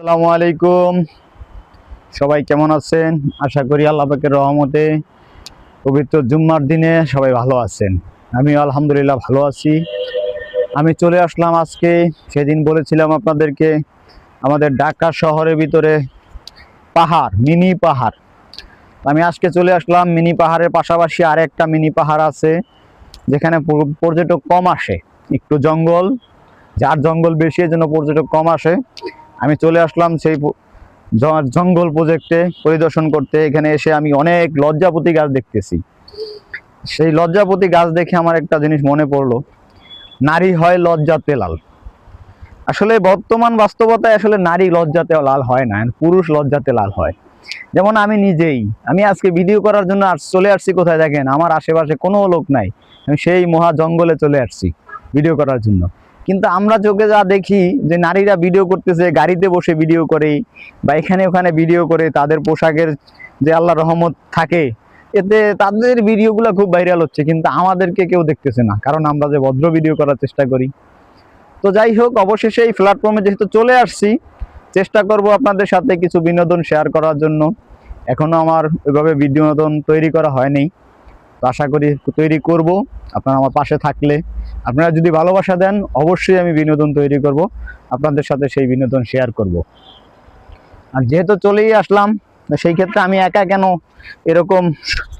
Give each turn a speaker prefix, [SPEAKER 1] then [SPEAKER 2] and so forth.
[SPEAKER 1] আসসালামু আলাইকুম। সবাই কেমন আছেন? আশা করি আল্লাহ পাকের রহমতে পবিত্র জুম্মার দিনে সবাই ভালো আছেন। আমি আলহামদুলিল্লাহ ভালো আছি। আমি চলে আসলাম আজকে। সেদিন বলেছিলাম আপনাদেরকে, আমাদের ঢাকা শহরের ভিতরে পাহাড়, মিনি পাহাড়। আমি আজকে চলে আসলাম মিনি পাহাড়ের পাশাপাশি আর একটা মিনি পাহাড় আছে, যেখানে পর্যটক কম আসে। একটু জঙ্গল, যার জঙ্গল বেশি এর জন্য পর্যটক কম আসে। আমি চলে আসলাম সেই জঙ্গল প্রজেক্টে পরিদর্শন করতে। এখানে এসে আমি অনেক লজ্জাপতি গাছ দেখতেছি। সেই লজ্জাপতি গাছ দেখে আমার একটা জিনিস মনে পড়ল। নারী হয় লজ্জাতে লাল। আসলে বর্তমান বাস্তবতায় আসলে নারী লজ্জাতে লাল হয় না পুরুষ লজ্জাতে লাল হয়। যেমন আমি নিজেই, আমি আজকে ভিডিও করার জন্য চলে আসছি কোথায় দেখেন? আমার আশেপাশে কোনো লোক নাই। আমি সেই মহা জঙ্গলে চলে আসছি ভিডিও করার জন্য। কিন্তু আমরা চোখে যা দেখি যে নারীরা ভিডিও করতেছে, গাড়িতে বসে ভিডিও করে, বা এখানে ওখানে ভিডিও করে, তাদের পোশাকের যে আল্লাহ রহমত থাকে, এতে তাদের ভিডিওগুলো খুব ভাইরাল হচ্ছে, কিন্তু আমাদেরকে কেউ দেখতেছে না, কারণ আমরা যে ভদ্র ভিডিও করার চেষ্টা করি। তো যাই হোক, অবশেষে এই প্ল্যাটফর্মে যেহেতু চলে আসছি, চেষ্টা করব আপনাদের সাথে কিছু বিনোদন শেয়ার করার জন্য। এখনও আমার ওইভাবে বিনোদন তৈরি করা হয়নি। তো আশা করি তৈরি করব। আপনারা আমার পাশে থাকলে আপনারা যদি ভালোবাসা দেন, অবশ্যই আমি বিনোদন তৈরি করব। আপনাদের সাথে সেই বিনোদন শেয়ার করব। আর যেহেতু চলেই আসলাম সেই ক্ষেত্রে আমি একা কেন এরকম